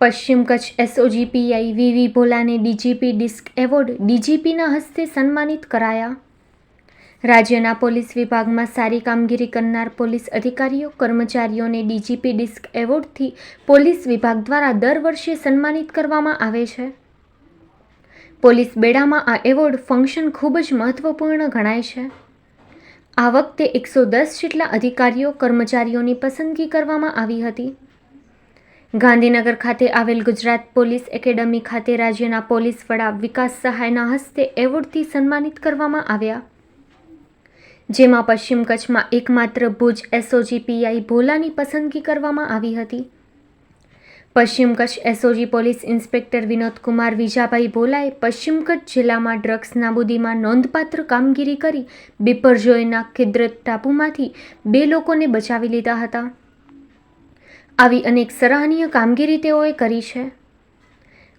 પશ્ચિમ Kutch SOG PI VV ભોલાને DGP disc award ડીજીપીના હસ્તે સન્માનિત કરાયા. રાજ્યના પોલીસ વિભાગમાં સારી કામગીરી કરનાર પોલીસ અધિકારીઓ, કર્મચારીઓને ડીજીપી ડિસ્ક એવોર્ડથી પોલીસ વિભાગ દ્વારા દર વર્ષે સન્માનિત કરવામાં આવે છે. પોલીસ બેડામાં આ એવોર્ડ ફંક્શન ખૂબ જ મહત્વપૂર્ણ ગણાય છે. આ વખતે એકસો દસ જેટલા અધિકારીઓ કર્મચારીઓની પસંદગી કરવામાં આવી હતી. ગાંધીનગર ખાતે આવેલ ગુજરાત પોલીસ એકેડમી ખાતે રાજ્યના પોલીસ વડા વિકાસ સહાયના હસ્તે એવોર્ડથી સન્માનિત કરવામાં આવ્યા. જેમાં પશ્ચિમ કચ્છમાં એકમાત્ર ભુજ એસઓજી પીઆઈ ભોલાની પસંદગી કરવામાં આવી હતી. પશ્ચિમ Kutch SOG police inspector Vinodkumar Vijabhai ભોલાએ પશ્ચિમ કચ્છ જિલ્લામાં ડ્રગ્સ નાબૂદીમાં નોંધપાત્ર કામગીરી કરી બિપરજોયના ખિદ્રત ટાપુમાંથી બે લોકોને બચાવી લીધા હતા. આવી અનેક સરાહનીય કામગીરી તેઓએ કરી છે.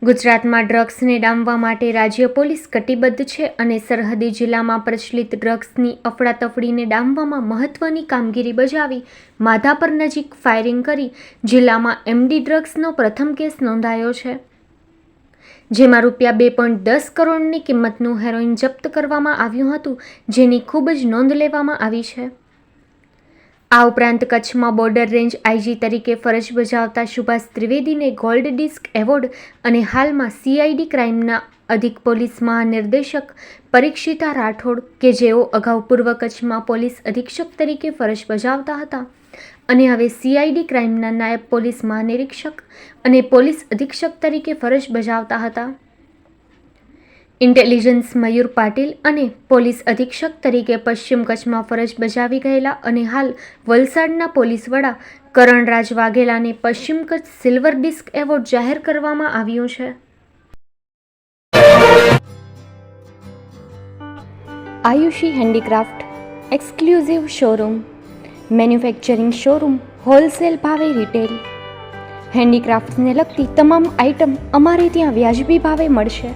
ગુજરાતમાં ડ્રગ્સને ડામવા માટે રાજ્ય પોલીસ કટિબદ્ધ છે અને સરહદી જિલ્લામાં પ્રચલિત ડ્રગ્સની અફડાતફડીને ડામવામાં મહત્વની કામગીરી બજાવી માધાપર નજીક ફાયરિંગ કરી જિલ્લામાં એમડી ડ્રગ્સનો પ્રથમ કેસ નોંધાયો છે. જેમાં રૂપિયા બે પોઈન્ટ દસ કરોડની કિંમતનું હેરોઇન જપ્ત કરવામાં આવ્યું હતું, જેની ખૂબ જ નોંધ લેવામાં આવી છે. આ ઉપરાંત કચ્છમાં બોર્ડર રેન્જ આઈજી તરીકે ફરજ બજાવતા સુભાષ ત્રિવેદીને ગોલ્ડ ડિસ્ક એવોર્ડ અને હાલમાં સીઆઈડી ક્રાઇમના અધિક પોલીસ મહાનિર્દેશક પરીક્ષિતા રાઠોડ કે જેઓ અગાઉ પૂર્વ કચ્છમાં પોલીસ અધિક્ષક તરીકે ફરજ બજાવતા હતા. અને હવે સીઆઈડી ક્રાઇમના નાયબ પોલીસ મહાનિરીક્ષક અને પોલીસ અધિક્ષક તરીકે ફરજ બજાવતા હતા. ઇન્ટેલિજન્સ મયુર પાટીલ અને પોલીસ અધિક્ષક તરીકે પશ્ચિમ કચ્છમાં ફરજ બજાવી ગયેલા અને હાલ વલસાડના પોલીસ વડા કરણરાજ વાઘેલાને પશ્ચિમ કચ્છ સિલ્વર ડિસ્ક એવોર્ડ જાહેર કરવામાં આવ્યું છે. Aayushi handicraft exclusive showroom, manufacturing showroom, wholesale ભાવે રિટેલ. હેન્ડીક્રાફ્ટ્સને લગતી તમામ આઇટમ અમારે ત્યાં વ્યાજબી ભાવે મળશે.